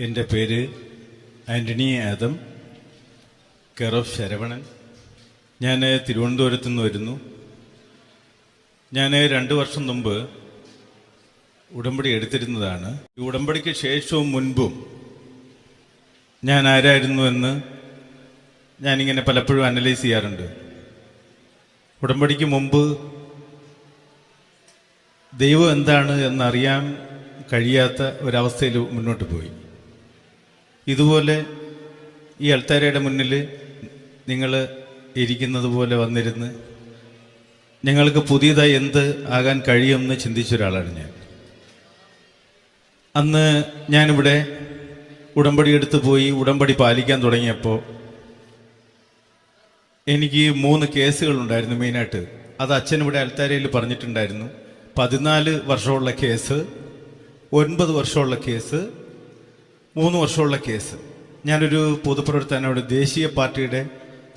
എന്റെ പേര് ആന്റണി ആദം കെയർ ശരവണൻ. ഞാൻ തിരുവനന്തപുരത്ത് നിന്ന് വരുന്നു. ഞാൻ രണ്ട് വർഷം മുമ്പ് ഉടമ്പടി എടുത്തിരുന്നതാണ്. ഈ ഉടമ്പടിക്ക് ശേഷവും മുൻപും ഞാൻ ആരായിരുന്നു എന്ന് ഞാനിങ്ങനെ പലപ്പോഴും അനലൈസ് ചെയ്യാറുണ്ട്. ഉടമ്പടിക്ക് മുമ്പ് ദൈവം എന്താണ് എന്നറിയാൻ കഴിയാത്ത ഒരവസ്ഥയിൽ മുന്നോട്ട് പോയി. ഇതുപോലെ ഈ അൾത്താരയുടെ മുന്നിൽ നിങ്ങൾ ഇരിക്കുന്നത് പോലെ വന്നിരുന്ന് ഞങ്ങൾക്ക് പുതിയതായി എന്ത് ആകാൻ കഴിയുമെന്ന് ചിന്തിച്ച ഒരാളാണ് ഞാൻ. അന്ന് ഞാനിവിടെ ഉടമ്പടി എടുത്ത് പോയി ഉടമ്പടി പാലിക്കാൻ തുടങ്ങിയപ്പോൾ എനിക്ക് മൂന്ന് കേസുകൾ ഉണ്ടായിരുന്നു മെയിനായിട്ട്. അത് അച്ഛൻ ഇവിടെ അൽത്താരയിൽ പറഞ്ഞിട്ടുണ്ടായിരുന്നു. പതിനാല് വർഷമുള്ള കേസ് ഒൻപത് വർഷമുള്ള കേസ് മൂന്ന് വർഷമുള്ള കേസ്. ഞാനൊരു പൊതുപ്രവർത്തനോട് ദേശീയ പാർട്ടിയുടെ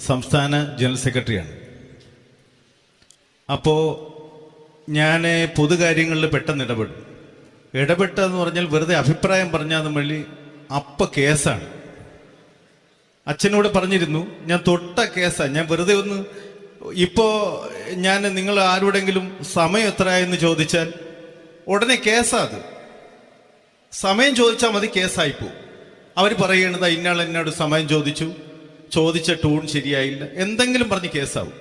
സംസ്ഥാന ജനറൽ സെക്രട്ടറിയാണ്. അപ്പോൾ ഞാൻ പൊതുകാര്യങ്ങളിൽ പെട്ടെന്ന് ഇടപെടും. ഇടപെട്ടതെന്ന് പറഞ്ഞാൽ വെറുതെ അഭിപ്രായം പറഞ്ഞാൽ വഴി അപ്പ കേസാണ്. അച്ഛനോട് പറഞ്ഞിരുന്നു ഞാൻ തൊട്ട കേസാണ് ഞാൻ വെറുതെ ഒന്ന് ഇപ്പോൾ ഞാൻ നിങ്ങൾ ആരോടെങ്കിലും സമയം എത്രയെന്ന് ചോദിച്ചാൽ ഉടനെ കേസാ അത്. സമയം ചോദിച്ചാൽ മതി കേസായിപ്പോ അവർ പറയണത് ഇന്നാൾ എന്നോട് സമയം ചോദിച്ചു. ചോദിച്ച ടൂൺ ശരിയായില്ല. എന്തെങ്കിലും പറഞ്ഞ് കേസാവും.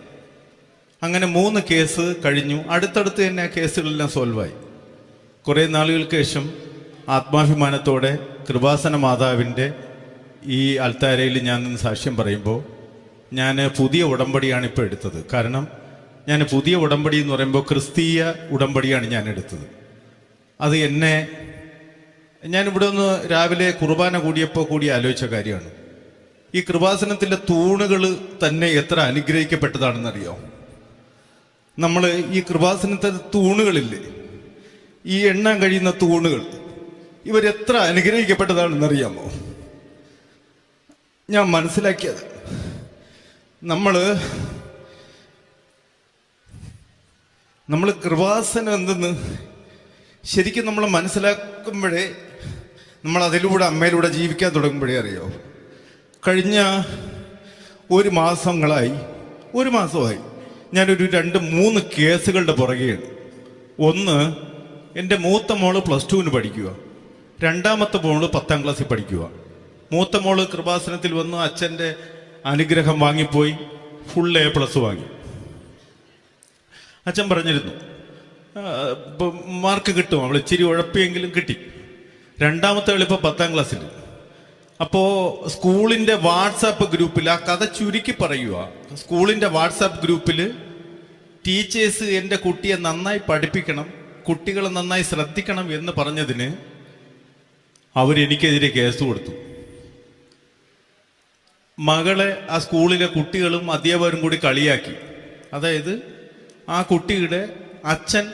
അങ്ങനെ മൂന്ന് കേസ് കഴിഞ്ഞു. അടുത്തടുത്ത് തന്നെ ആ കേസുകളെല്ലാം സോൾവായി കുറേ നാളുകൾക്ക് ശേഷം ആത്മാഭിമാനത്തോടെ കൃപാസന മാതാവിന്റെ ഈ അൽത്താരയിൽ ഞാൻ നിന്ന് സാക്ഷ്യം പറയുമ്പോൾ ഞാൻ പുതിയ ഉടമ്പടിയാണ് ഇപ്പോൾ എടുത്തത്. കാരണം ഞാൻ പുതിയ ഉടമ്പടി എന്ന് പറയുമ്പോൾ ക്രിസ്തീയ ഉടമ്പടിയാണ് ഞാൻ എടുത്തത്. അത് എന്നെ ഞാൻ ഇവിടെ ഒന്ന് രാവിലെ കുർബാന കൂടിയപ്പോൾ കൂടി ആലോചിച്ച കാര്യമാണ്. ഈ കൃപാസനത്തിന്റെ തൂണുകൾ തന്നെ എത്ര അനുഗ്രഹിക്കപ്പെട്ടതാണെന്നറിയോ? നമ്മൾ ഈ കൃപാസനത്തെ തൂണുകളില്ലേ ഈ എണ്ണാൻ കഴിയുന്ന തൂണുകൾ ഇവരെത്ര അനുഗ്രഹിക്കപ്പെട്ടതാണെന്നറിയാമോ? ഞാൻ മനസ്സിലാക്കിയത് നമ്മൾ നമ്മൾ കൃപാസനം എന്തെന്ന് ശരിക്കും നമ്മൾ മനസ്സിലാക്കുമ്പോഴേ നമ്മൾ അതിലൂടെ അമ്മയിലൂടെ ജീവിക്കാൻ തുടങ്ങുമ്പോഴേ അറിയോ? കഴിഞ്ഞ ഒരു മാസങ്ങളായി ഒരു മാസമായി ഞാനൊരു രണ്ട് മൂന്ന് കേസുകളുടെ പുറകെയാണ്. ഒന്ന് എന്റെ മൂത്ത മോൾ പ്ലസ് ടുവിന് പഠിക്കുക. രണ്ടാമത്തെ മോൾ പത്താം ക്ലാസ്സിൽ പഠിക്കുക. മൂത്ത മോൾ കൃപാസനത്തിൽ വന്ന് അച്ഛന്റെ അനുഗ്രഹം വാങ്ങിപ്പോയി ഫുൾ എ പ്ലസ് വാങ്ങി. അച്ഛൻ പറഞ്ഞിരുന്നു മാർക്ക് കിട്ടും അവൾ ഇച്ചിരി ഉഴപ്പിയെങ്കിലും കിട്ടി. രണ്ടാമത്തെ ഇപ്പോൾ പത്താം ക്ലാസ്സിൽ അപ്പോൾ സ്കൂളിന്റെ വാട്സാപ്പ് ഗ്രൂപ്പിൽ ആ കഥ ചുരുക്കി പറയുക സ്കൂളിന്റെ വാട്സാപ്പ് ഗ്രൂപ്പിൽ ടീച്ചേഴ്സ് എന്റെ കുട്ടിയെ നന്നായി പഠിപ്പിക്കണം കുട്ടികളെ നന്നായി ശ്രദ്ധിക്കണം എന്ന് പറഞ്ഞതിന് അവരെനിക്കെതിരെ കേസ് കൊടുത്തു. മകളെ ആ സ്കൂളിലെ കുട്ടികളും അധ്യാപകരും കൂടി കളിയാക്കി. അതായത് ആ കുട്ടിയുടെ അച്ഛൻ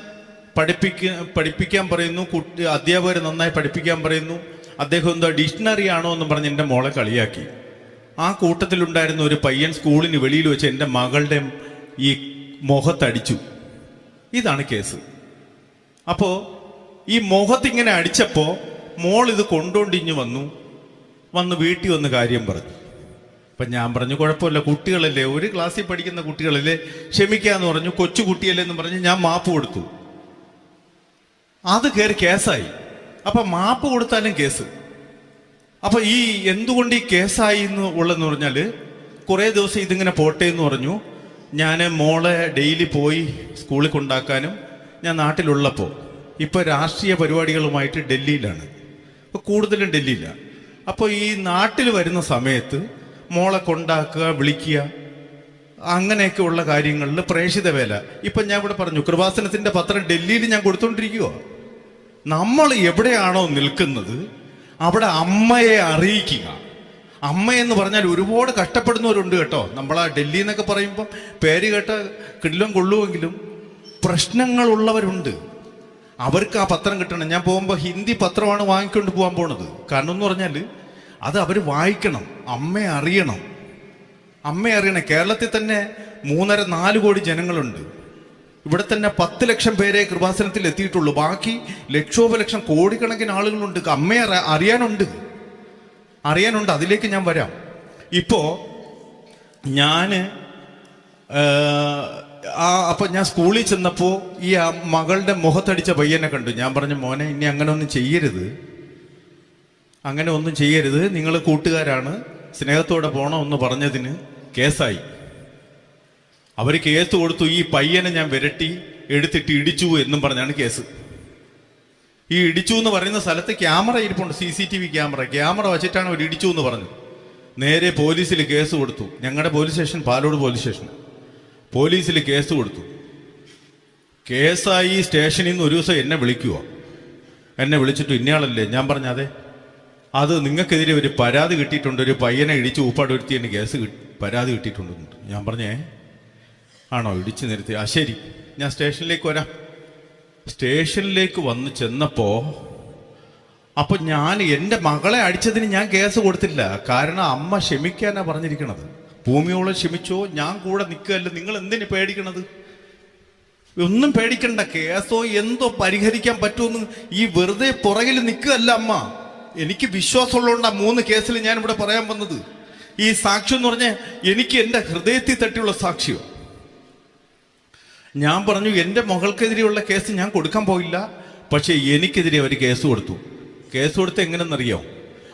പഠിപ്പിക്ക പഠിപ്പിക്കാൻ പറയുന്നു കുട്ടി അധ്യാപകർ നന്നായി പഠിപ്പിക്കാൻ പറയുന്നു. അദ്ദേഹം എന്താ ഡിക്ഷണറി ആണോ എന്ന് പറഞ്ഞ് എന്റെ മോളെ കളിയാക്കി. ആ കൂട്ടത്തിലുണ്ടായിരുന്ന ഒരു പയ്യൻ സ്കൂളിന് വെളിയിൽ വെച്ച് എന്റെ മകളുടെ ഈ മുഖത്തടിച്ചു. ഇതാണ് കേസ്. അപ്പോൾ ഈ മുഖത്തിങ്ങനെ അടിച്ചപ്പോൾ മോൾ ഇത് കൊണ്ടോണ്ടിഞ്ഞു വന്നു. വന്ന് വീട്ടിൽ വന്ന് കാര്യം പറഞ്ഞു. അപ്പം ഞാൻ പറഞ്ഞു കുഴപ്പമില്ല കുട്ടികളല്ലേ ഒരു ക്ലാസ്സിൽ പഠിക്കുന്ന കുട്ടികളല്ലേ ക്ഷമിക്കാന്ന് പറഞ്ഞു കൊച്ചു കുട്ടിയല്ലേ എന്ന് പറഞ്ഞ് ഞാൻ മാപ്പ് കൊടുത്തു. അത് കയറി കേസായി. അപ്പൊ മാപ്പ് കൊടുത്താലും കേസ്. അപ്പൊ ഈ എന്തുകൊണ്ട് ഈ കേസായി എന്ന് ഉള്ളതെന്ന് പറഞ്ഞാൽ കുറെ ദിവസം ഇതിങ്ങനെ പോട്ടെ എന്ന് പറഞ്ഞു. ഞാൻ മോളെ ഡെയിലി പോയി സ്കൂളിൽ കൊണ്ടാക്കാനും ഞാൻ നാട്ടിലുള്ളപ്പോൾ ഇപ്പോൾ രാഷ്ട്രീയ പരിപാടികളുമായിട്ട് ഡൽഹിയിലാണ്. ഇപ്പൊ കൂടുതലും ഡൽഹിയിലാണ് അപ്പോൾ ഈ നാട്ടിൽ വരുന്ന സമയത്ത് മോളെ കൊണ്ടാക്കുക വിളിക്കുക അങ്ങനെയൊക്കെ ഉള്ള കാര്യങ്ങളിൽ പ്രേക്ഷിത വേല. ഇപ്പൊ ഞാൻ ഇവിടെ പറഞ്ഞു കൃപാസനത്തിന്റെ പത്രം ഡൽഹിയിൽ ഞാൻ കൊടുത്തോണ്ടിരിക്കുക നമ്മൾ എവിടെയാണോ നിൽക്കുന്നത് അവിടെ അമ്മയെ അറിയിക്കുക. അമ്മ എന്ന് പറഞ്ഞാൽ ഒരുപാട് കഷ്ടപ്പെടുന്നവരുണ്ട് കേട്ടോ. നമ്മൾ ആ ഡൽഹി എന്നൊക്കെ പറയുമ്പോൾ പേര് കേട്ട കിടിലം കൊള്ളുമെങ്കിലും പ്രശ്നങ്ങളുള്ളവരുണ്ട്. അവർക്ക് ആ പത്രം കിട്ടണം. ഞാൻ പോകുമ്പോൾ ഹിന്ദി പത്രമാണ് വാങ്ങിക്കൊണ്ട് പോകാൻ പോണത്. കാരണം എന്ന് പറഞ്ഞാൽ അത് അവർ വായിക്കണം അമ്മയെ അറിയണം. അമ്മയെ അറിയണം. കേരളത്തിൽ തന്നെ മൂന്നര നാല് കോടി ജനങ്ങളുണ്ട്. ഇവിടെ തന്നെ പത്ത് ലക്ഷം പേരെ കൃപാസനത്തിൽ എത്തിയിട്ടുള്ളൂ. ബാക്കി ലക്ഷോപലക്ഷം കോടിക്കണക്കിന് ആളുകളുണ്ട്. അമ്മയെ അറി- അറിയാനുണ്ട്. അറിയാനുണ്ട്. അതിലേക്ക് ഞാൻ വരാം. ഇപ്പോൾ ഞാൻ ആ, അപ്പം ഞാൻ സ്കൂളിൽ ചെന്നപ്പോ ഈ മകളുടെ മുഖത്തടിച്ച പയ്യനെ കണ്ടു. ഞാൻ പറഞ്ഞു മോനെ ഇനി അങ്ങനെ ഒന്നും ചെയ്യരുത്. അങ്ങനെ ഒന്നും ചെയ്യരുത്. നിങ്ങൾ കൂട്ടുകാരാണ്. സ്നേഹത്തോടെ പോണമെന്ന് പറഞ്ഞതിന് കേസായി. അവർ കേസ് കൊടുത്തു ഈ പയ്യനെ ഞാൻ വിരട്ടി എടുത്തിട്ട് ഇടിച്ചു എന്നും പറഞ്ഞാണ് കേസ്. ഈ ഇടിച്ചു എന്ന് പറയുന്ന സ്ഥലത്ത് ക്യാമറ ഇരിപ്പുണ്ട് C C T V camera. Camera വെച്ചിട്ടാണ് അവർ ഇടിച്ചു എന്ന് പറഞ്ഞു നേരെ പോലീസിൽ കേസ് കൊടുത്തു. ഞങ്ങളുടെ police station Palode police station പോലീസിൽ കേസ് കൊടുത്തു. കേസായി സ്റ്റേഷനിൽ നിന്ന് ഒരു ദിവസം എന്നെ വിളിക്കുക. എന്നെ വിളിച്ചിട്ട് ഇന്നയാളല്ലേ? ഞാൻ പറഞ്ഞ അതെ. അത് നിങ്ങൾക്കെതിരെ ഒരു പരാതി കിട്ടിയിട്ടുണ്ട്. ഒരു പയ്യനെ ഇടിച്ച് ഊപ്പാട് വരുത്തി എന്റെ കേസ് പരാതി കിട്ടിയിട്ടുണ്ട് ഞാൻ പറഞ്ഞേ ആണോ? ഇടിച്ചു നിർത്തി ആ ശരി. ഞാൻ സ്റ്റേഷനിലേക്ക് വരാം. സ്റ്റേഷനിലേക്ക് വന്ന് ചെന്നപ്പോ അപ്പൊ ഞാൻ എന്റെ മകളെ അടിച്ചതിന് ഞാൻ കേസ് കൊടുത്തില്ല. കാരണം അമ്മ ക്ഷമിക്കാനാ പറഞ്ഞിരിക്കണത്. ഭൂമിയോളം ക്ഷമിച്ചോ? ഞാൻ കൂടെ നിൽക്കുകയല്ല. നിങ്ങൾ എന്തിന് പേടിക്കണത്? ഒന്നും പേടിക്കണ്ട. കേസോ എന്തോ പരിഹരിക്കാൻ പറ്റുമെന്ന് ഈ വെറുതെ പുറകിൽ നിൽക്കുകയല്ല അമ്മ. എനിക്ക് വിശ്വാസമുള്ളതുകൊണ്ട് ആ മൂന്ന് കേസിൽ ഞാൻ ഇവിടെ പറയാൻ വന്നത്. ഈ സാക്ഷ്യം എന്ന് പറഞ്ഞാൽ എനിക്ക് എന്റെ ഹൃദയത്തിൽ തട്ടിയുള്ള സാക്ഷ്യം. ഞാൻ പറഞ്ഞു എന്റെ മകൾക്കെതിരെയുള്ള കേസ് ഞാൻ കൊടുക്കാൻ പോയില്ല. പക്ഷേ എനിക്കെതിരെ അവർ കേസ് കൊടുത്തു. കേസ് കൊടുത്ത് എങ്ങനെയെന്നറിയോ?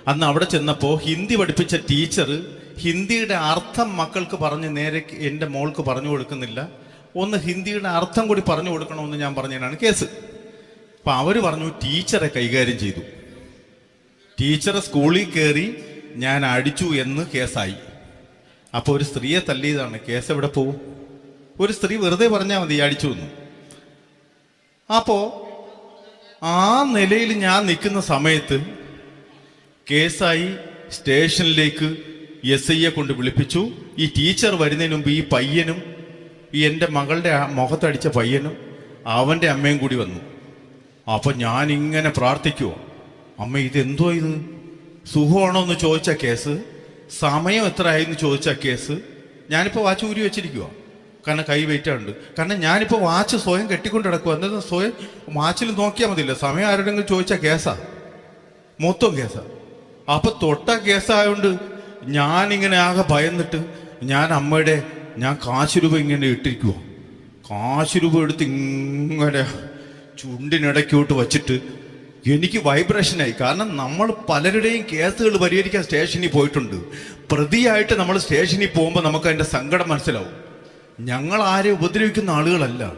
അന്ന് അവിടെ ചെന്നപ്പോൾ ഹിന്ദി പഠിപ്പിച്ച ടീച്ചർ ഹിന്ദിയുടെ അർത്ഥം മക്കൾക്ക് പറഞ്ഞ് നേരെ എന്റെ മോൾക്ക് പറഞ്ഞു കൊടുക്കുന്നില്ല. ഒന്ന് ഹിന്ദിയുടെ അർത്ഥം കൂടി പറഞ്ഞു കൊടുക്കണമെന്ന് ഞാൻ പറഞ്ഞതിനാണ് കേസ്. അപ്പം അവർ പറഞ്ഞു ടീച്ചറെ കൈകാര്യം ചെയ്തു. ടീച്ചറെ സ്കൂളിൽ കയറി ഞാൻ അടിച്ചു എന്ന് കേസായി. അപ്പോൾ ഒരു സ്ത്രീയെ തല്ലിയതാണ്. കേസ് എവിടെ പോവും? ഒരു സ്ത്രീ വെറുതെ പറഞ്ഞാൽ മതി അടിച്ചു വന്നു അപ്പോ ആ നിലയിൽ ഞാൻ നിൽക്കുന്ന സമയത്ത് കേസായി സ്റ്റേഷനിലേക്ക് എസ് ഐയെ കൊണ്ട് വിളിപ്പിച്ചു. ഈ ടീച്ചർ വരുന്നതിന് മുമ്പ് ഈ പയ്യനും ഈ എന്റെ മകളുടെ മുഖത്തടിച്ച പയ്യനും അവന്റെ അമ്മയും കൂടി വന്നു. അപ്പൊ ഞാൻ ഇങ്ങനെ പ്രാർത്ഥിക്കുവോ. അമ്മ ഇതെന്തോ ഇത്? സുഖമാണോ എന്ന് ചോദിച്ച കേസ്? സമയം എത്ര ആയെന്ന് ചോദിച്ച കേസ്? ഞാനിപ്പോൾ വാച്ച് ഊരി വെച്ചിരിക്കുക കാരണം കൈ വെയിറ്റുണ്ട് കാരണം ഞാനിപ്പോൾ വാച്ച് സ്വയം കെട്ടിക്കൊണ്ട് കിടക്കുക എന്താ സ്വയം വാച്ചിൽ നോക്കിയാൽ മതിയില്ല. സമയം ആരുടെങ്കിലും ചോദിച്ചാൽ കേസാ. മൊത്തം കേസാ. അപ്പൊ തൊട്ട കേസായതുകൊണ്ട് ഞാനിങ്ങനെ ആകെ ഭയന്നിട്ട് ഞാൻ അമ്മയുടെ ഞാൻ കാശ് രൂപ ഇങ്ങനെ ഇട്ടിരിക്കുവോ. കാശ് രൂപ എടുത്ത് ഇങ്ങനെ ചുണ്ടിനിടയ്ക്കോട്ട് വച്ചിട്ട് എനിക്ക് വൈബ്രേഷനായി കാരണം നമ്മൾ പലരുടെയും കേസുകൾ പരിഹരിക്കാൻ സ്റ്റേഷനിൽ പോയിട്ടുണ്ട്. പ്രതിയായിട്ട് നമ്മൾ സ്റ്റേഷനിൽ പോകുമ്പോൾ നമുക്ക് അതിന്റെ സങ്കടം മനസ്സിലാവും. ഞങ്ങൾ ആരെ ഉപദ്രവിക്കുന്ന ആളുകളല്ല.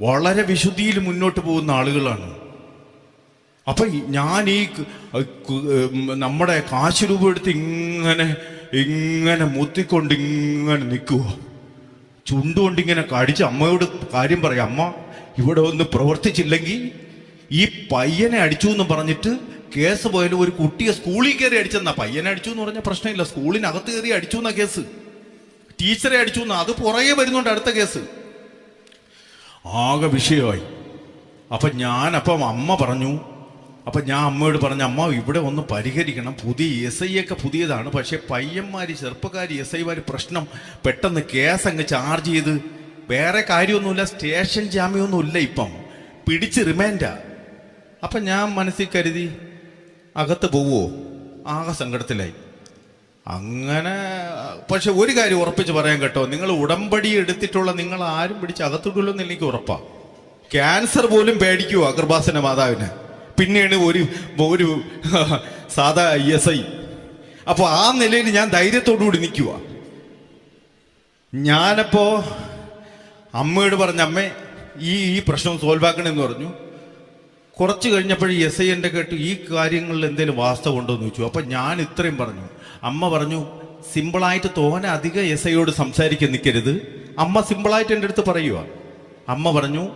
വളരെ വിശുദ്ധിയിൽ മുന്നോട്ട് പോകുന്ന ആളുകളാണ്. അപ്പൊ ഞാൻ ഈ നമ്മുടെ കാശ് രൂപ എടുത്ത് ഇങ്ങനെ ഇങ്ങനെ മുത്തിക്കൊണ്ട് ഇങ്ങനെ നിൽക്കുക ചുണ്ടുകൊണ്ട് ഇങ്ങനെ കടിച്ച് അമ്മയോട് കാര്യം പറയാം അമ്മ ഇവിടെ ഒന്ന് പ്രവർത്തിച്ചില്ലെങ്കിൽ ഈ പയ്യനെ അടിച്ചു എന്ന് പറഞ്ഞിട്ട് കേസ് പോയാലും ഒരു കുട്ടിയെ സ്കൂളിൽ കയറി അടിച്ചെന്നാ? പയ്യനെ അടിച്ചു എന്ന് പറഞ്ഞാൽ പ്രശ്നമില്ല. സ്കൂളിനകത്ത് കയറി അടിച്ചു എന്നാ കേസ്? ടീച്ചറെ അടിച്ചു എന്ന് അത് പുറകെ വരുന്നുണ്ട് അടുത്ത കേസ്. ആകെ വിഷയമായി. അപ്പൊ ഞാൻ അപ്പം അമ്മ പറഞ്ഞു അപ്പൊ ഞാൻ അമ്മയോട് പറഞ്ഞു അമ്മ ഇവിടെ ഒന്ന് പരിഹരിക്കണം. പുതിയ എസ് ഐ ഒക്കെ പുതിയതാണ്. പക്ഷെ പയ്യന്മാര് ചെറുപ്പക്കാർ എസ് ഐമാർ പ്രശ്നം പെട്ടെന്ന് കേസ് അങ്ങ് ചാർജ് ചെയ്ത് വേറെ കാര്യമൊന്നുമില്ല സ്റ്റേഷൻ ജാമ്യമൊന്നുമില്ല ഇപ്പം. പിടിച്ച് റിമാൻഡാ. അപ്പൊ ഞാൻ മനസ്സിൽ കരുതി അകത്ത് പോവോ? ആകെ സങ്കടത്തിലായി. അങ്ങനെ പക്ഷെ ഒരു കാര്യം ഉറപ്പിച്ച് പറയാൻ കേട്ടോ. നിങ്ങൾ ഉടമ്പടി എടുത്തിട്ടുള്ള നിങ്ങൾ ആരും പിടിച്ച് അകത്തിടില്ലെന്ന് എനിക്ക് ഉറപ്പാ. ക്യാൻസർ പോലും പേടിക്കൂ അഗർബാസിന്റെ മാതാവിന്? പിന്നെയാണ് ഒരു ഒരു സാധാ എസ് ഐ. അപ്പൊ ആ നിലയിൽ ഞാൻ ധൈര്യത്തോടുകൂടി നിൽക്കുക ഞാനപ്പോ അമ്മയോട് പറഞ്ഞ അമ്മേ ഈ ഈ പ്രശ്നം സോൾവ് ആക്കണമെന്ന് പറഞ്ഞു. കുറച്ച് കഴിഞ്ഞപ്പോൾ എസ് ഐ എന്റെ കേട്ടു ഈ കാര്യങ്ങളിൽ എന്തെങ്കിലും വാസ്തവം ഉണ്ടോ എന്ന് ചോദിച്ചു. അപ്പം ഞാൻ ഇത്രയും പറഞ്ഞു. അമ്മ പറഞ്ഞു സിമ്പിളായിട്ട് തോന അധികം എസ് ഐയോട് സംസാരിക്കാൻ നിൽക്കരുത് അമ്മ സിമ്പിളായിട്ട് എന്റെ അടുത്ത് പറയുക അമ്മ പറഞ്ഞു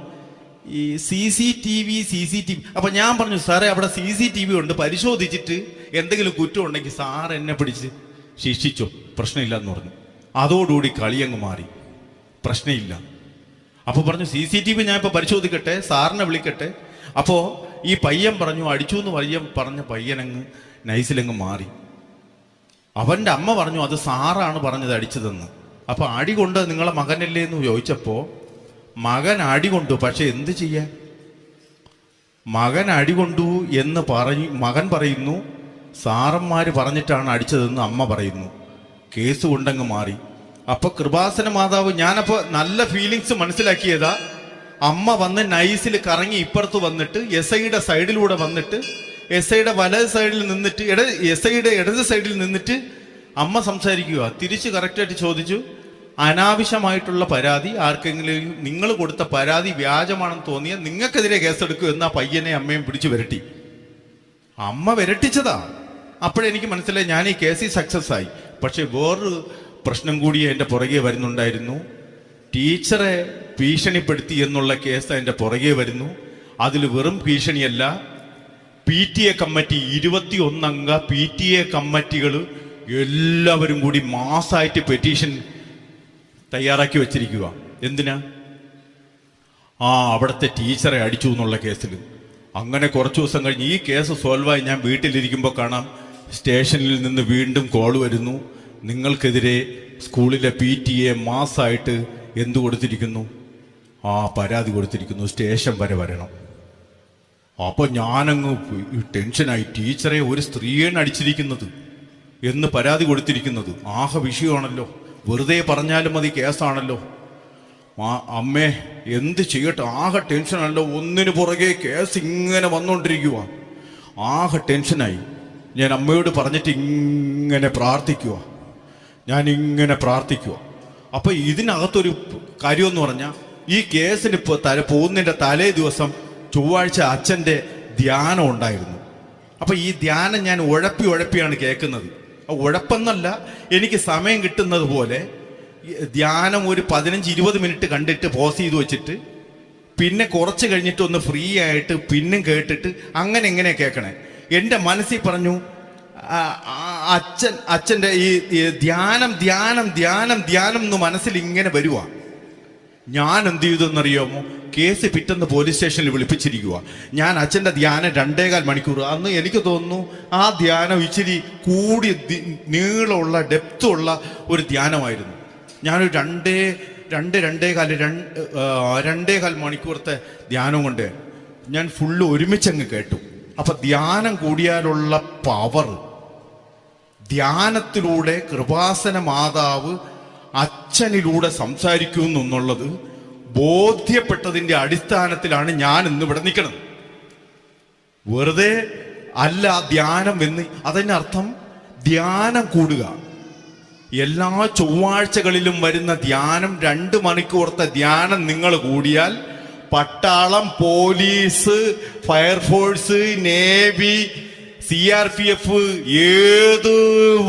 ഈ C C T V C C T V അപ്പം ഞാൻ പറഞ്ഞു സാറേ അവിടെ സി സി ടി വി ഉണ്ട്. പരിശോധിച്ചിട്ട് എന്തെങ്കിലും കുറ്റം ഉണ്ടെങ്കിൽ സാർ എന്നെ പിടിച്ച് ശിക്ഷിച്ചോ. പ്രശ്നമില്ല എന്ന് പറഞ്ഞു. അതോടുകൂടി കളിയങ്ങ് മാറി. പ്രശ്നമില്ല. അപ്പോൾ പറഞ്ഞു സി സി ടി വി ഞാൻ ഇപ്പൊ പരിശോധിക്കട്ടെ സാറിനെ വിളിക്കട്ടെ. അപ്പോ ഈ പയ്യൻ പറഞ്ഞു അടിച്ചു എന്ന് പയ്യൻ പറഞ്ഞ പയ്യനങ്ങ് നൈസിലങ്ങ് മാറി. അവന്റെ അമ്മ പറഞ്ഞു അത് സാറാണ് പറഞ്ഞത് അടിച്ചതെന്ന്. അപ്പോൾ അടി കൊണ്ട് നിങ്ങളെ മകനല്ലേ എന്ന് ചോദിച്ചപ്പോൾ മകൻ അടി കൊണ്ടു പക്ഷെ എന്ത് ചെയ്യാൻ? മകൻ അടി കൊണ്ടു എന്ന് പറയും മകൻ പറയുന്നു സാറന്മാര് പറഞ്ഞിട്ടാണ് അടിച്ചതെന്ന് അമ്മ പറയുന്നു. കേസ് കൊണ്ടങ്ങ് മാറി. അപ്പോൾ കൃപാസന മാതാവ് ഞാനപ്പോ നല്ല ഫീലിങ്സ് മനസ്സിലാക്കിയതാ. അമ്മ വന്ന് നൈസിൽ കറങ്ങി ഇപ്പുറത്ത് വന്നിട്ട് എസ് ഐയുടെ സൈഡിലൂടെ വന്നിട്ട് എസ് ഐയുടെ വലത് സൈഡിൽ നിന്നിട്ട് ഇട എസ് ഐയുടെ ഇടത് സൈഡിൽ നിന്നിട്ട് അമ്മ സംസാരിക്കുക. തിരിച്ച് കറക്റ്റായിട്ട് ചോദിച്ചു അനാവശ്യമായിട്ടുള്ള പരാതി ആർക്കെങ്കിലും നിങ്ങൾ കൊടുത്ത പരാതി വ്യാജമാണെന്ന് തോന്നിയാൽ നിങ്ങൾക്കെതിരെ കേസെടുക്കൂ എന്നാ പയ്യനെ അമ്മയും പിടിച്ചു വരട്ടി. അമ്മ വരട്ടിച്ചതാ. അപ്പോഴെനിക്ക് മനസ്സിലായി ഞാൻ ഈ കേസിൽ സക്സസ് ആയി. പക്ഷെ വേറൊരു പ്രശ്നം കൂടി എന്റെ പുറകെ വരുന്നുണ്ടായിരുന്നു. ടീച്ചറെ ഭീഷണിപ്പെടുത്തി എന്നുള്ള കേസ് അതിന്റെ പുറകെ വരുന്നു. അതിൽ വെറും ഭീഷണിയല്ല. പി ടി എ കമ്മിറ്റി ഇരുപത്തി ഒന്നംഗ പി ടി എ കമ്മിറ്റികൾ എല്ലാവരും കൂടി മാസമായിട്ട് പെറ്റീഷൻ തയ്യാറാക്കി വെച്ചിരിക്കുക. എന്തിനാ? ആ അവിടുത്തെ ടീച്ചറെ അടിച്ചു എന്നുള്ള കേസിൽ. അങ്ങനെ കുറച്ച് ദിവസം കഴിഞ്ഞ് ഈ കേസ് സോൾവായി ഞാൻ വീട്ടിലിരിക്കുമ്പോൾ കാണാം. സ്റ്റേഷനിൽ നിന്ന് വീണ്ടും കോൾ വരുന്നു. നിങ്ങൾക്കെതിരെ സ്കൂളിലെ പി ടി എ മാസമായിട്ട് എന്തു കൊടുത്തിരിക്കുന്നു? ആ പരാതി കൊടുത്തിരിക്കുന്നു സ്റ്റേഷൻ വരെ വരണം. അപ്പോൾ ഞാനങ്ങ് ടെൻഷനായി ടീച്ചറെ ഒരു സ്ത്രീയാണ് അടിച്ചിരിക്കുന്നത് എന്ന് പരാതി കൊടുത്തിരിക്കുന്നത്. ആഹ വിഷയമാണല്ലോ. വെറുതെ പറഞ്ഞാലും മതി കേസാണല്ലോ. ആ അമ്മേ എന്ത് ചെയ്യട്ടെ? ആകെ ടെൻഷനല്ലോ ഒന്നിനു പുറകെ കേസ് ഇങ്ങനെ വന്നുകൊണ്ടിരിക്കുക ആകെ ടെൻഷനായി. ഞാൻ അമ്മയോട് പറഞ്ഞിട്ട് ഇങ്ങനെ പ്രാർത്ഥിക്കുക ഞാൻ ഇങ്ങനെ പ്രാർത്ഥിക്കുക അപ്പോൾ ഇതിനകത്തൊരു കാര്യമെന്ന് പറഞ്ഞാൽ ഈ കേസിന് തല പോകുന്നതിന്റെ തലേ ദിവസം ചൊവ്വാഴ്ച അച്ഛന്റെ ധ്യാനം ഉണ്ടായിരുന്നു. അപ്പോൾ ഈ ധ്യാനം ഞാൻ ഉഴപ്പി ഉഴപ്പിയാണ് കേൾക്കുന്നത്. ഉഴപ്പെന്നല്ല എനിക്ക് സമയം കിട്ടുന്നത് പോലെ ധ്യാനം ഒരു പതിനഞ്ച് ഇരുപത് മിനിറ്റ് കണ്ടിട്ട് പോസ് ചെയ്ത് വെച്ചിട്ട് പിന്നെ കുറച്ച് കഴിഞ്ഞിട്ട് ഒന്ന് ഫ്രീ ആയിട്ട് പിന്നും കേട്ടിട്ട് അങ്ങനെ എങ്ങനെ കേൾക്കണേ? എന്റെ മനസ്സിൽ പറഞ്ഞു അച്ഛൻ അച്ഛന്റെ ഈ ധ്യാനം ധ്യാനം ധ്യാനം ധ്യാനം എന്ന് മനസ്സിൽ ഇങ്ങനെ വരുവാ. ഞാൻ എന്ത് ചെയ്തെന്നറിയാമോ കേസ് പിറ്റെന്ന് പോലീസ് സ്റ്റേഷനിൽ വിളിപ്പിച്ചിരിക്കുക ഞാൻ അച്ഛന്റെ ധ്യാനം രണ്ടേകാൽ മണിക്കൂർ. അന്ന് എനിക്ക് തോന്നുന്നു ആ ധ്യാനം ഇച്ചിരി കൂടി നീളമുള്ള ഡെപ്തുള്ള ഒരു ധ്യാനമായിരുന്നു. ഞാനൊരു രണ്ടേ രണ്ട് രണ്ടേകാൽ രണ്ട് രണ്ടേകാൽ മണിക്കൂറത്തെ ധ്യാനം കൊണ്ട് ഞാൻ ഫുള്ള് ഒരുമിച്ചങ്ങ് കേട്ടു. അപ്പം ധ്യാനം കൂടിയാലുള്ള പവർ ധ്യാനത്തിലൂടെ കൃപാസന മാതാവ് അച്ഛനിലൂടെ സംസാരിക്കുന്നു എന്നുള്ളത് ബോധ്യപ്പെട്ടതിന്റെ അടിസ്ഥാനത്തിലാണ് ഞാൻ ഇന്ന് ഇവിടെ നിൽക്കുന്നത്. വെറുതെ അല്ല ധ്യാനം എന്ന് അതിന്റെ അർത്ഥം ധ്യാനം കൂടുക. എല്ലാ ചൊവ്വാഴ്ചകളിലും വരുന്ന ധ്യാനം രണ്ട് മണിക്കൂറത്തെ ധ്യാനം നിങ്ങൾ കൂടിയാൽ പട്ടാളം police fire force navy C R P F ഏത്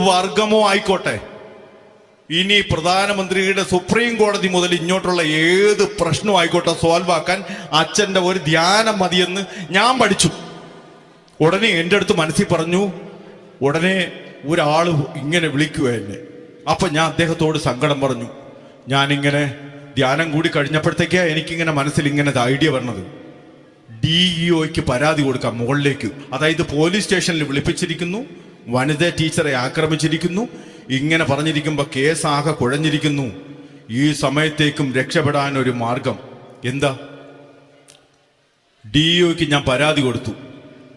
വർഗമോ ആയിക്കോട്ടെ. ഇനി പ്രധാനമന്ത്രിയുടെ സുപ്രീം കോടതി മുതൽ ഇങ്ങോട്ടുള്ള ഏത് പ്രശ്നവും ആയിക്കോട്ടെ സോൾവ് ആക്കാൻ അച്ഛന്റെ ഒരു ധ്യാനം മതിയെന്ന് ഞാൻ പഠിച്ചു. ഉടനെ എന്റെ അടുത്ത് മനസ്സിൽ പറഞ്ഞു ഉടനെ ഒരാൾ ഇങ്ങനെ വിളിക്കുക എന്നെ. അപ്പൊ ഞാൻ അദ്ദേഹത്തോട് സങ്കടം പറഞ്ഞു. ഞാനിങ്ങനെ ധ്യാനം കൂടി കഴിഞ്ഞപ്പോഴത്തേക്കാ എനിക്കിങ്ങനെ മനസ്സിൽ ഇങ്ങനെ ഐഡിയ വരണത് ഡി ഇഒക്ക് പരാതി കൊടുക്കാം മുകളിലേക്ക്. അതായത് പോലീസ് സ്റ്റേഷനിൽ വിളിപ്പിച്ചിരിക്കുന്നു വനിതാ ടീച്ചറെ ആക്രമിച്ചിരിക്കുന്നു ഇങ്ങനെ പറഞ്ഞിരിക്കുമ്പോൾ കേസാകെ കുഴഞ്ഞിരിക്കുന്നു. ഈ സമയത്തേക്കും രക്ഷപ്പെടാൻ ഒരു മാർഗം. എന്താ? ഡി ഒക്ക് ഞാൻ പരാതി കൊടുത്തു.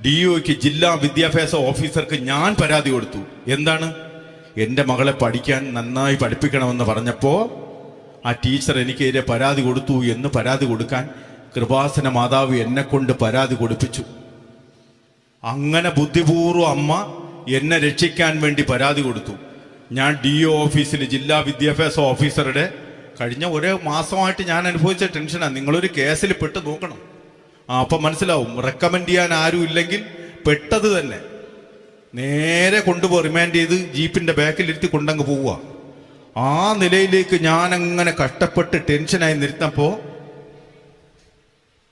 ഡി ഒക്ക് ജില്ലാ വിദ്യാഭ്യാസ ഓഫീസർക്ക് ഞാൻ പരാതി കൊടുത്തു. എന്താണ്? എന്റെ മകളെ പഠിക്കാൻ നന്നായി പഠിപ്പിക്കണമെന്ന് പറഞ്ഞപ്പോൾ ആ ടീച്ചർ എനിക്കെതിരെ പരാതി കൊടുത്തു എന്ന് പരാതി കൊടുക്കാൻ കൃപാസന മാതാവ് എന്നെ കൊണ്ട് പരാതി കൊടുപ്പിച്ചു. അങ്ങനെ ബുദ്ധിപൂർവം അമ്മ എന്നെ രക്ഷിക്കാൻ വേണ്ടി പരാതി കൊടുത്തു. ഞാൻ ഡി ഒ ഓഫീസിൽ ജില്ലാ വിദ്യാഭ്യാസ ഓഫീസറുടെ കഴിഞ്ഞ ഒരേ മാസമായിട്ട് ഞാൻ അനുഭവിച്ച ടെൻഷനാണ് നിങ്ങളൊരു കേസിൽ പെട്ട് നോക്കണം. ആ അപ്പം മനസ്സിലാവും. റെക്കമെൻഡ് ചെയ്യാൻ ആരും ഇല്ലെങ്കിൽ പെട്ടത് തന്നെ. നേരെ കൊണ്ടുപോ റിമാൻഡ് ചെയ്ത് ജീപ്പിന്റെ ബാക്കിലിരുത്തി കൊണ്ടങ്ങ് പോവുക. ആ നിലയിലേക്ക് ഞാൻ കഷ്ടപ്പെട്ട് ടെൻഷനായി നിർത്തപ്പോൾ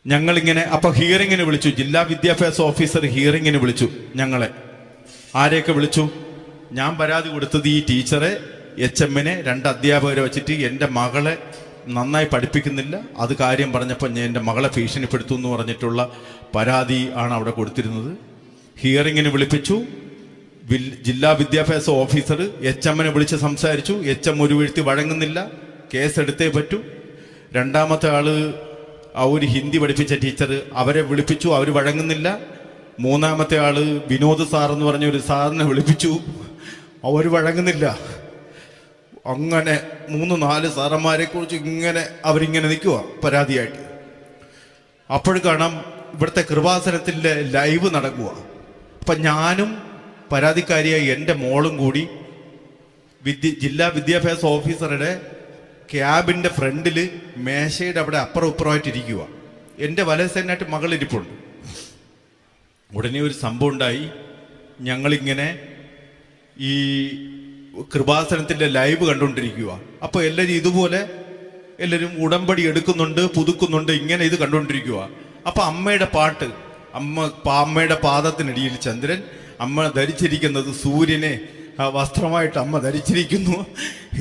ഞങ്ങളിങ്ങനെ അപ്പോൾ ഹിയറിങ്ങിന് വിളിച്ചു. ജില്ലാ വിദ്യാഭ്യാസ ഓഫീസർ ഹിയറിങ്ങിന് വിളിച്ചു ഞങ്ങളെ. ആരെയൊക്കെ വിളിച്ചു? ഞാൻ പരാതി കൊടുത്തത് ഈ ടീച്ചറെ എച്ച് എമ്മിനെ രണ്ട് അധ്യാപകരെ വെച്ചിട്ട് എന്റെ മകളെ നന്നായി പഠിപ്പിക്കുന്നില്ല. അത് കാര്യം പറഞ്ഞപ്പോൾ ഞാൻ എന്റെ മകളെ ഭീഷണിപ്പെടുത്തു എന്ന് പറഞ്ഞിട്ടുള്ള പരാതി ആണ് അവിടെ കൊടുത്തിരുന്നത്. ഹിയറിങ്ങിന് വിളിപ്പിച്ചു. ജില്ലാ വിദ്യാഭ്യാസ ഓഫീസർ എച്ച് എമ്മിനെ വിളിച്ച് സംസാരിച്ചു. എച്ച് എം ഒരു വീഴ്ത്തി വഴങ്ങുന്നില്ല. കേസെടുത്തേ പറ്റൂ. രണ്ടാമത്തെ ആൾ ആ ഒരു ഹിന്ദി പഠിപ്പിച്ച ടീച്ചർ അവരെ വിളിപ്പിച്ചു. അവർ വഴങ്ങുന്നില്ല. മൂന്നാമത്തെ ആൾ വിനോദ് സാർ എന്ന് പറഞ്ഞ ഒരു സാറിനെ വിളിപ്പിച്ചു. അവർ വഴങ്ങുന്നില്ല. അങ്ങനെ മൂന്ന് നാല് സാറന്മാരെ കുറിച്ച് ഇങ്ങനെ അവരിങ്ങനെ നിൽക്കുക പരാതിയായിട്ട്. അപ്പോൾ കാണാം ഇവിടുത്തെ കൃപാസനത്തിന്റെ ലൈവ് നടക്കുക അപ്പം ഞാനും പരാതിക്കാരിയായി എന്റെ മോളും കൂടി വിദ്യ ജില്ലാ വിദ്യാഭ്യാസ ഓഫീസറുടെ ക്യാബിന്റെ ഫ്രണ്ടിൽ മേശയുടെ അവിടെ അപ്പുറം ഇപ്പുറമായിട്ട് ഇരിക്കുക എന്റെ വലസേനായിട്ട് മകൾ ഇരിപ്പുണ്ട് ഉടനെ ഒരു സംഭവം ഉണ്ടായി. ഞങ്ങളിങ്ങനെ ഈ കൃപാസനത്തിന്റെ ലൈവ് കണ്ടുകൊണ്ടിരിക്കുക. അപ്പൊ എല്ലാവരും ഇതുപോലെ എല്ലാവരും ഉടമ്പടി എടുക്കുന്നുണ്ട് പുതുക്കുന്നുണ്ട് ഇങ്ങനെ ഇത് കണ്ടുകൊണ്ടിരിക്കുക. അപ്പൊ അമ്മയുടെ പാട്ട് അമ്മ അമ്മയുടെ പാദത്തിനടിയിൽ ചന്ദ്രൻ അമ്മ ധരിച്ചിരിക്കുന്നത് സൂര്യനെ ആ വസ്ത്രമായിട്ട് അമ്മ ധരിച്ചിരിക്കുന്നു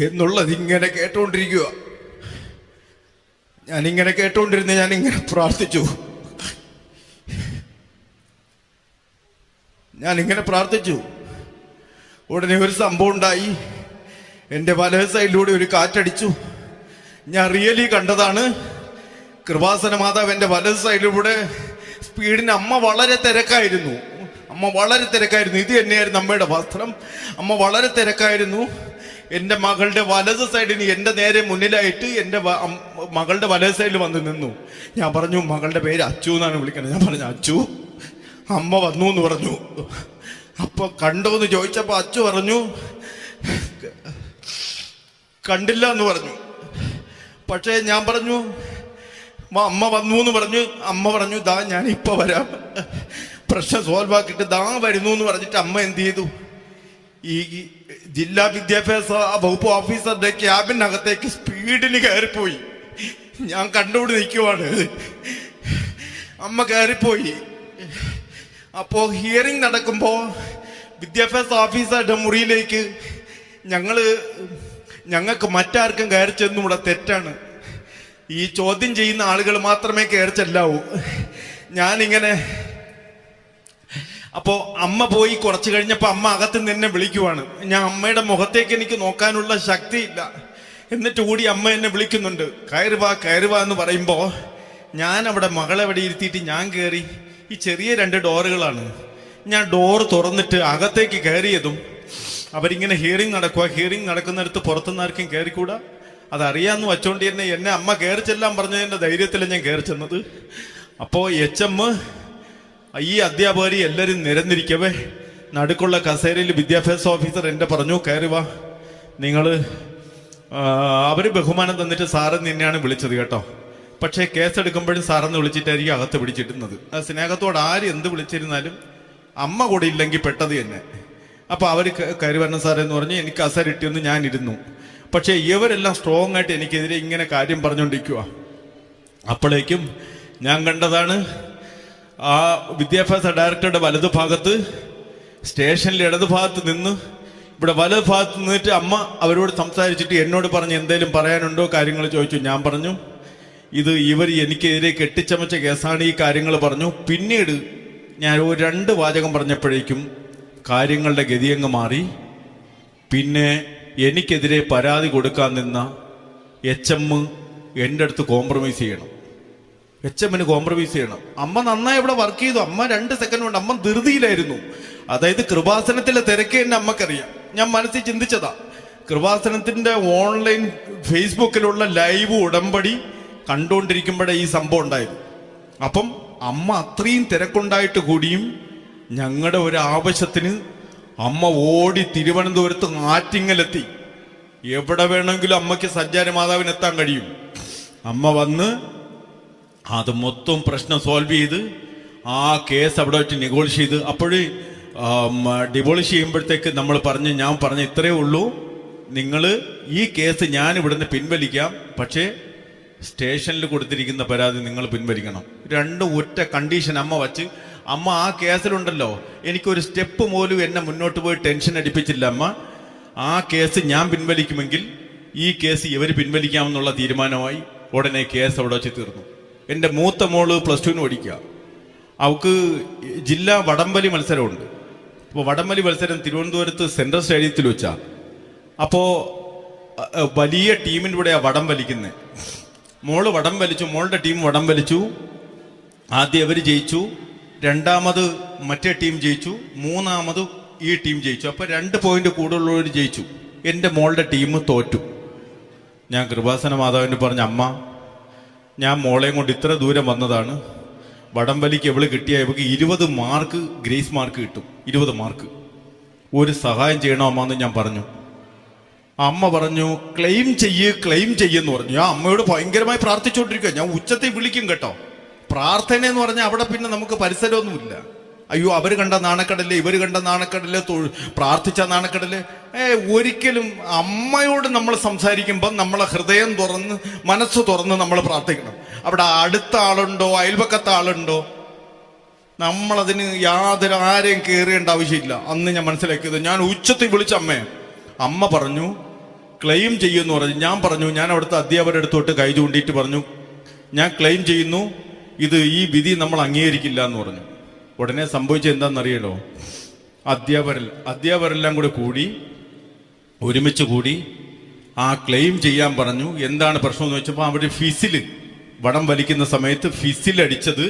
എന്നുള്ളത് ഇങ്ങനെ കേട്ടുകൊണ്ടിരിക്കുക ഞാനിങ്ങനെ കേട്ടുകൊണ്ടിരുന്ന ഞാനിങ്ങനെ പ്രാർത്ഥിച്ചു. ഞാനിങ്ങനെ പ്രാർത്ഥിച്ചു. ഉടനെ ഒരു സംഭവം ഉണ്ടായി. എന്റെ വലത് സൈഡിലൂടെ ഒരു കാറ്റടിച്ചു. ഞാൻ റിയലി കണ്ടതാണ്. കൃപാസന മാതാവ് എന്റെ വലത് സൈഡിലൂടെ സ്പീഡിന് അമ്മ വളരെ തിരക്കായിരുന്നു. അമ്മ വളരെ തിരക്കായിരുന്നു. ഇത് തന്നെയായിരുന്നു അമ്മയുടെ വസ്ത്രം. അമ്മ വളരെ തിരക്കായിരുന്നു. എന്റെ മകളുടെ വലത് സൈഡിന് എന്റെ നേരെ മുന്നിലായിട്ട് എന്റെ മകളുടെ വലത് സൈഡിൽ വന്ന് നിന്നു. ഞാൻ പറഞ്ഞു മകളുടെ പേര് അച്ചു എന്നാണ് വിളിക്കുന്നത് ഞാൻ പറഞ്ഞു അച്ചു അമ്മ വന്നു എന്ന് പറഞ്ഞു. അപ്പൊ കണ്ടോ എന്ന് ചോദിച്ചപ്പോ അച്ചു പറഞ്ഞു കണ്ടില്ല എന്ന് പറഞ്ഞു. പക്ഷേ ഞാൻ പറഞ്ഞു അമ്മ വന്നു എന്ന് പറഞ്ഞു അമ്മ പറഞ്ഞു ദാ ഞാൻ ഇപ്പൊ വരാം. പ്രശ്നം സോൾവ് ആക്കിയിട്ട് ദാ വരുന്നു എന്ന് പറഞ്ഞിട്ട് അമ്മ എന്ത് ചെയ്തു? ഈ ജില്ലാ വിദ്യാഭ്യാസ വകുപ്പ് ഓഫീസറുടെ ക്യാബിനകത്തേക്ക് സ്പീഡിന് കയറിപ്പോയി. ഞാൻ കണ്ടുകൊണ്ട് നിൽക്കുവാണ് അമ്മ കയറിപ്പോയി. അപ്പോ ഹിയറിംഗ് നടക്കുമ്പോൾ വിദ്യാഭ്യാസ ഓഫീസറുടെ മുറിയിലേക്ക് ഞങ്ങൾ ഞങ്ങൾക്ക് മറ്റാർക്കും കയറി ചെന്നുകൂടെ തെറ്റാണ്. ഈ ചോദ്യം ചെയ്യുന്ന ആളുകൾ മാത്രമേ കയറി ചെല്ലാവൂ. ഞാനിങ്ങനെ അപ്പോൾ അമ്മ പോയി കുറച്ച് കഴിഞ്ഞപ്പോൾ അമ്മ അകത്ത് നിന്നെ വിളിക്കുവാണ്. ഞാൻ അമ്മയുടെ മുഖത്തേക്ക് എനിക്ക് നോക്കാനുള്ള ശക്തിയില്ല. എന്നിട്ട് കൂടി അമ്മ എന്നെ വിളിക്കുന്നുണ്ട്. കയറുവാ കയറുവാ എന്ന് പറയുമ്പോൾ ഞാൻ അവിടെ മകളെ അവിടെ ഇരുത്തിയിട്ട് ഞാൻ കയറി ഈ ചെറിയ രണ്ട് ഡോറുകളാണ്. ഞാൻ ഡോർ തുറന്നിട്ട് അകത്തേക്ക് കയറിയതും അവരിങ്ങനെ ഹിയറിംഗ് നടക്കുക ഹിയറിംഗ് നടക്കുന്നിടത്ത് പുറത്തുനിന്ന് ആർക്കും കയറിക്കൂടാ? അതറിയാന്ന് വച്ചോണ്ട് തന്നെ എന്നെ അമ്മ കയറി ചെല്ലാൻ പറഞ്ഞതിന്റെ ധൈര്യത്തിലാണ് ഞാൻ കയറി ചെന്നത്. അപ്പോൾ എച്ച് എം ഈ അധ്യാപകർ എല്ലാവരും നിരന്നിരിക്കവേ. നടുക്കുള്ള കസേരയിൽ വിദ്യാഭ്യാസ ഓഫീസർ എന്റെ പറഞ്ഞു കയറി വാ. നിങ്ങൾ അവർ ബഹുമാനം തന്നിട്ട് സാറ് നിന്നെയാണ് വിളിച്ചത് കേട്ടോ. പക്ഷേ കേസെടുക്കുമ്പോഴും സാറെന്ന് വിളിച്ചിട്ടായിരിക്കും അകത്ത് പിടിച്ചിട്ടുന്നത് ആ സ്നേഹത്തോട് ആര് എന്ത് വിളിച്ചിരുന്നാലും അമ്മ കൂടെ ഇല്ലെങ്കിൽ പെട്ടത് തന്നെ. അപ്പോൾ അവർ കയറി വരണം സാറേ എന്ന് പറഞ്ഞ് എനിക്ക് അസരിട്ടിയൊന്ന് ഞാൻ ഇരുന്നു പക്ഷേ ഇവരെല്ലാം സ്ട്രോങ് ആയിട്ട് എനിക്കെതിരെ ഇങ്ങനെ കാര്യം പറഞ്ഞുകൊണ്ടിരിക്കുക അപ്പോഴേക്കും ഞാൻ കണ്ടതാണ് ആ വിദ്യാഭ്യാസ ഡയറക്ടറുടെ വലതു ഭാഗത്ത് സ്റ്റേഷനിൽ ഇടതു ഭാഗത്ത് നിന്ന് ഇവിടെ വലതു ഭാഗത്ത് നിന്നിട്ട് അമ്മ അവരോട് സംസാരിച്ചിട്ട് എന്നോട് പറഞ്ഞ് എന്തെങ്കിലും പറയാനുണ്ടോ കാര്യങ്ങൾ ചോദിച്ചു. ഞാൻ പറഞ്ഞു ഇത് ഇവർ എനിക്കെതിരെ കെട്ടിച്ചമച്ച കേസാണ് ഈ കാര്യങ്ങൾ പറഞ്ഞു. പിന്നീട് ഞാൻ ഒരു രണ്ട് വാചകം പറഞ്ഞപ്പോഴേക്കും കാര്യങ്ങളുടെ ഗതിയങ്ങ് മാറി. പിന്നെ എനിക്കെതിരെ പരാതി കൊടുക്കാൻ നിന്ന എച്ച് എം എന്റെ അടുത്ത് കോംപ്രമൈസ് ചെയ്യണം. എച്ച് എമ്മിന് കോംപ്രമൈസ് ചെയ്യണം. അമ്മ നന്നായി ഇവിടെ വർക്ക് ചെയ്തു. അമ്മ രണ്ട് സെക്കൻഡ് കൊണ്ട് അമ്മ ധൃതിയിലായിരുന്നു. അതായത് കൃപാസനത്തിലെ തിരക്ക് തന്നെ അമ്മക്കറിയാം. ഞാൻ മനസ്സിൽ ചിന്തിച്ചതാ. കൃപാസനത്തിന്റെ ഓൺലൈൻ ഫേസ്ബുക്കിലുള്ള ലൈവ് ഉടമ്പടി കണ്ടുകൊണ്ടിരിക്കുമ്പോഴേ ഈ സംഭവം ഉണ്ടായത്. അപ്പം അമ്മ അത്രയും തിരക്കുണ്ടായിട്ട് കൂടിയും ഞങ്ങളുടെ ഒരു ആവശ്യത്തിന് അമ്മ ഓടി തിരുവനന്തപുരത്ത് ആറ്റിങ്ങലെത്തി. എവിടെ വേണമെങ്കിലും അമ്മയ്ക്ക് സഞ്ചാര മാതാവിന് എത്താൻ കഴിയും. അമ്മ വന്ന് അത് മൊത്തം പ്രശ്നം സോൾവ് ചെയ്ത് ആ കേസ് അവിടെ വെച്ച് നെഗോളിഷ് ചെയ്ത് അപ്പോഴേ ഡിവോളിഷ് ചെയ്യുമ്പോഴത്തേക്ക് നമ്മൾ പറഞ്ഞ് ഞാൻ പറഞ്ഞ ഇത്രയേ ഉള്ളൂ. നിങ്ങൾ ഈ കേസ് ഞാൻ ഇവിടുന്ന് പിൻവലിക്കാം. പക്ഷേ സ്റ്റേഷനിൽ കൊടുത്തിരിക്കുന്ന പരാതി നിങ്ങൾ പിൻവലിക്കണം. രണ്ട് ഒറ്റ കണ്ടീഷൻ അമ്മ വച്ച് അമ്മ ആ കേസിലുണ്ടല്ലോ. എനിക്കൊരു സ്റ്റെപ്പ് പോലും എന്നെ മുന്നോട്ട് പോയി ടെൻഷൻ അടിപ്പിച്ചില്ല അമ്മ. ആ കേസ് ഞാൻ പിൻവലിക്കുമെങ്കിൽ ഈ കേസ് ഇവർ പിൻവലിക്കാമെന്നുള്ള തീരുമാനമായി ഉടനെ കേസ് അവിടെ വെച്ച് തീർന്നു. എന്റെ മൂത്ത മോൾ പ്ലസ് ടുവിന് പഠിക്കുക. അവൾക്ക് ജില്ലാ വടംവലി മത്സരമുണ്ട്. അപ്പോൾ വടംവലി മത്സരം തിരുവനന്തപുരത്ത് സെൻട്രൽ സ്റ്റേഡിയത്തിൽ വെച്ചാ. അപ്പോൾ വലിയ ടീമിന്റെ കൂടെയാണ് വടം വലിക്കുന്നത് മോൾ വടം വലിച്ചു മോളുടെ ടീം വടം വലിച്ചു. ആദ്യം അവർ ജയിച്ചു. രണ്ടാമത് മറ്റേ ടീം ജയിച്ചു. മൂന്നാമത് ഈ ടീം ജയിച്ചു. അപ്പോൾ രണ്ട് പോയിന്റ് കൂടുതലുള്ളവർ ജയിച്ചു. എന്റെ മോളുടെ ടീം തോറ്റു. ഞാൻ കൃപാസന മാതാവിന് പറഞ്ഞ അമ്മ ഞാൻ മോളെയും കൊണ്ട് ഇത്ര ദൂരം വന്നതാണ്. വടംവലിക്ക് എവൾ കിട്ടിയ ഇവക്ക് ഇരുപത് മാർക്ക് ഗ്രേസ് മാർക്ക് കിട്ടും. ഇരുപത് മാർക്ക്. ഒരു സഹായം ചെയ്യണോ അമ്മ എന്ന് ഞാൻ പറഞ്ഞു. അമ്മ പറഞ്ഞു ക്ലെയിം ചെയ്യ് ക്ലെയിം ചെയ്യെന്ന് പറഞ്ഞു. ആ അമ്മയോട് ഭയങ്കരമായി പ്രാർത്ഥിച്ചുകൊണ്ടിരിക്കുക ഞാൻ ഉച്ചത്തിൽ വിളിക്കും കേട്ടോ. പ്രാർത്ഥന എന്ന് പറഞ്ഞാൽ അവിടെ പിന്നെ നമുക്ക് പരിസരമൊന്നുമില്ല. അയ്യോ അവർ കണ്ട നാണക്കടൽ ഇവർ കണ്ട നാണക്കടൽ പ്രാർത്ഥിച്ച നാണക്കടൽ ഏ ഒരിക്കലും അമ്മയോട് നമ്മൾ സംസാരിക്കുമ്പോൾ നമ്മളെ ഹൃദയം തുറന്ന് മനസ്സ് തുറന്ന് നമ്മൾ പ്രാർത്ഥിക്കണം. അവിടെ അടുത്ത ആളുണ്ടോ അയൽപക്കത്തെ ആളുണ്ടോ? നമ്മളതിന് യാതൊരു ആരെയും കയറേണ്ട ആവശ്യമില്ല. അന്ന് ഞാൻ മനസ്സിലാക്കിയത് ഞാൻ ഉച്ചത്തിൽ വിളിച്ച അമ്മയെ അമ്മ പറഞ്ഞു ക്ലെയിം ചെയ്യുമെന്ന് പറഞ്ഞു. ഞാൻ പറഞ്ഞു ഞാൻ അവിടുത്തെ അധ്യാപകരുടെ അടുത്തോട്ട് കൈ ചൂണ്ടിയിട്ട് പറഞ്ഞു. ഞാൻ ക്ലെയിം ചെയ്യുന്നു ഇത് ഈ വിധി നമ്മൾ അംഗീകരിക്കില്ല എന്ന് പറഞ്ഞു. ഉടനെ സംഭവിച്ചത് എന്താണെന്നറിയലോ? അധ്യാപകർ അധ്യാപകരെല്ലാം കൂടെ കൂടി ഒരുമിച്ച് കൂടി ആ ക്ലെയിം ചെയ്യാൻ പറഞ്ഞു. എന്താണ് പ്രശ്നം എന്ന് വെച്ചപ്പോൾ അവർ ഫിസിൽ വടം വലിക്കുന്ന സമയത്ത് ഫിസിൽ അടിച്ചത്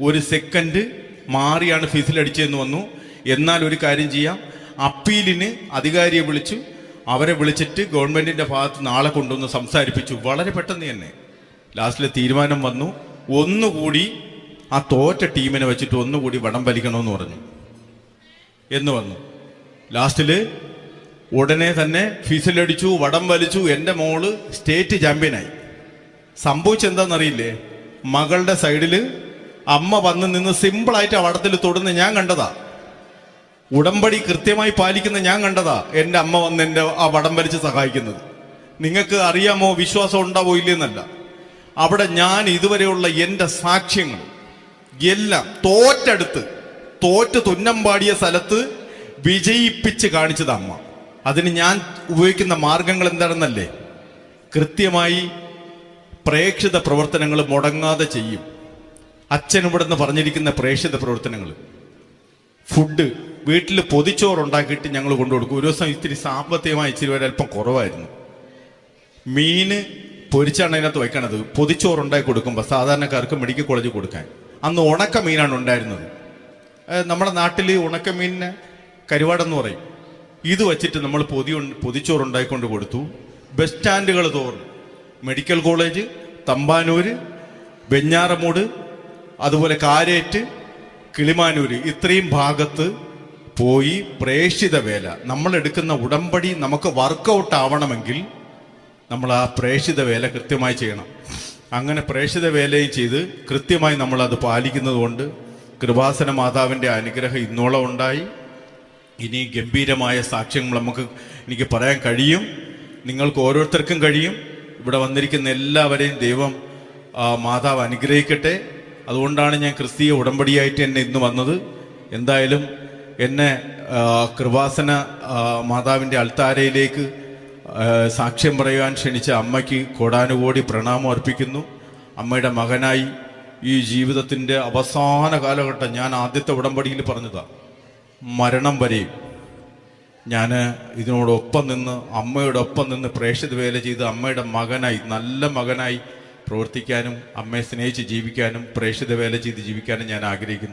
ഒരു സെക്കൻഡ് മാറിയാണ് ഫിസിൽ അടിച്ചതെന്ന് വന്നു. എന്നാൽ ഒരു കാര്യം ചെയ്യാം അപ്പീലിന് അധികാരിയെ വിളിച്ചു. അവരെ വിളിച്ചിട്ട് ഗവൺമെന്റിന്റെ ഭാഗത്ത് നാളെ കൊണ്ടുവന്ന് സംസാരിപ്പിച്ചു. വളരെ പെട്ടെന്ന് തന്നെ ലാസ്റ്റിലെ തീരുമാനം വന്നു. ഒന്നുകൂടി ആ തോറ്റ ടീമിനെ വെച്ചിട്ട് ഒന്നുകൂടി വടം വലിക്കണമെന്ന് പറഞ്ഞു. എന്ന് വന്നു. ലാസ്റ്റിൽ ഉടനെ തന്നെ ഫീസിലടിച്ചു വടം വലിച്ചു. എന്റെ മോൾ സ്റ്റേറ്റ് ചാമ്പ്യനായി. സംഭവിച്ചെന്താണെന്നറിയില്ലേ മകളുടെ സൈഡിൽ അമ്മ വന്ന് നിന്ന് സിമ്പിളായിട്ട് ആ വടത്തിൽ തൊടുന്ന് ഞാൻ കണ്ടതാ. ഉടമ്പടി കൃത്യമായി പാലിക്കുന്ന ഞാൻ കണ്ടതാ എന്റെ അമ്മ വന്ന് എന്റെ ആ വടം വലിച്ച് സഹായിക്കുന്നത്. നിങ്ങൾക്ക് അറിയാമോ വിശ്വാസം ഉണ്ടാവോ ഇല്ലെന്നല്ല. അവിടെ ഞാൻ ഇതുവരെയുള്ള എന്റെ സാക്ഷ്യങ്ങൾ എല്ലാം തോറ്റടുത്ത് തോറ്റ് തുന്നം പാടിയ സ്ഥലത്ത് വിജയിപ്പിച്ച് കാണിച്ചത് അമ്മ. അതിന് ഞാൻ ഉപയോഗിക്കുന്ന മാർഗങ്ങൾ എന്താണെന്നല്ലേ? കൃത്യമായി പ്രേക്ഷിത പ്രവർത്തനങ്ങൾ മുടങ്ങാതെ ചെയ്യും. അച്ഛൻ ഇവിടുന്ന് പറഞ്ഞിരിക്കുന്ന പ്രേക്ഷിത പ്രവർത്തനങ്ങൾ. ഫുഡ് വീട്ടിൽ പൊതിച്ചോറ് ഉണ്ടാക്കിയിട്ട് ഞങ്ങൾ കൊണ്ടുകൊടുക്കും. ഒരു ദിവസം ഇത്തിരി സാമ്പത്തികമായി ഇച്ചിരി വരെ അല്പം കുറവായിരുന്നു. മീന് പൊരിച്ചാണ് അതിനകത്ത് വയ്ക്കണത്. പൊതിച്ചോറ് ഉണ്ടാക്കി കൊടുക്കുമ്പോൾ സാധാരണക്കാർക്ക് മെഡിക്കൽ കോളേജിൽ കൊടുക്കാൻ. അന്ന് ഉണക്ക മീനാണ് ഉണ്ടായിരുന്നത്. നമ്മുടെ നാട്ടിൽ ഉണക്ക മീനിന് കരുവാടെന്ന് പറയും. ഇത് വച്ചിട്ട് നമ്മൾ പൊതി ഉണ്ട- പൊതിച്ചോറ് ഉണ്ടാക്കിക്കൊണ്ട് കൊടുത്തു. ബസ് സ്റ്റാൻഡുകൾ തോറും. മെഡിക്കൽ കോളേജ് തമ്പാനൂര് വെഞ്ഞാറമൂട് അതുപോലെ കാരേറ്റ് കിളിമാനൂര് ഇത്രയും ഭാഗത്ത് പോയി പ്രേക്ഷിത വേല. നമ്മൾ എടുക്കുന്ന ഉടമ്പടി നമുക്ക് വർക്കൗട്ട് ആവണമെങ്കിൽ നമ്മൾ ആ പ്രേക്ഷിത വേല കൃത്യമായി ചെയ്യണം. അങ്ങനെ പ്രേക്ഷിത വേലയും ചെയ്ത് കൃത്യമായി നമ്മൾ അത് പാലിക്കുന്നത് കൊണ്ട് കൃപാസന മാതാവിന്റെ അനുഗ്രഹം ഇന്നോളം ഉണ്ടായി. ഇനി ഗംഭീരമായ സാക്ഷ്യങ്ങൾ നമുക്ക് എനിക്ക് പറയാൻ കഴിയും. നിങ്ങൾക്ക് ഓരോരുത്തർക്കും കഴിയും. ഇവിടെ വന്നിരിക്കുന്ന എല്ലാവരെയും ദൈവം മാതാവ് അനുഗ്രഹിക്കട്ടെ. അതുകൊണ്ടാണ് ഞാൻ ക്രിസ്തീയ ഉടമ്പടിയായിട്ട് എന്നെ ഇന്ന് വന്നത്. എന്തായാലും എന്നെ കൃപാസന മാതാവിന്റെ അൾത്താരയിലേക്ക് സാക്ഷ്യം പറയുവാൻ ക്ഷണിച്ച അമ്മയ്ക്ക് കോടാനുകോടി പ്രണാമം അർപ്പിക്കുന്നു. അമ്മയുടെ മകനായി ഈ ജീവിതത്തിന്റെ അവസാന കാലഘട്ടം ഞാൻ ആദ്യത്തെ ഉടമ്പടിയിൽ പറഞ്ഞതാ. മരണം വരെയും ഞാൻ ഇതിനോടൊപ്പം നിന്ന് അമ്മയോടൊപ്പം നിന്ന് പ്രേക്ഷിത വേല ചെയ്ത് അമ്മയുടെ മകനായി നല്ല മകനായി പ്രവർത്തിക്കാനും അമ്മയെ സ്നേഹിച്ച് ജീവിക്കാനും പ്രേക്ഷിത വേല ചെയ്ത് ജീവിക്കാനും ഞാൻ ആഗ്രഹിക്കുന്നു.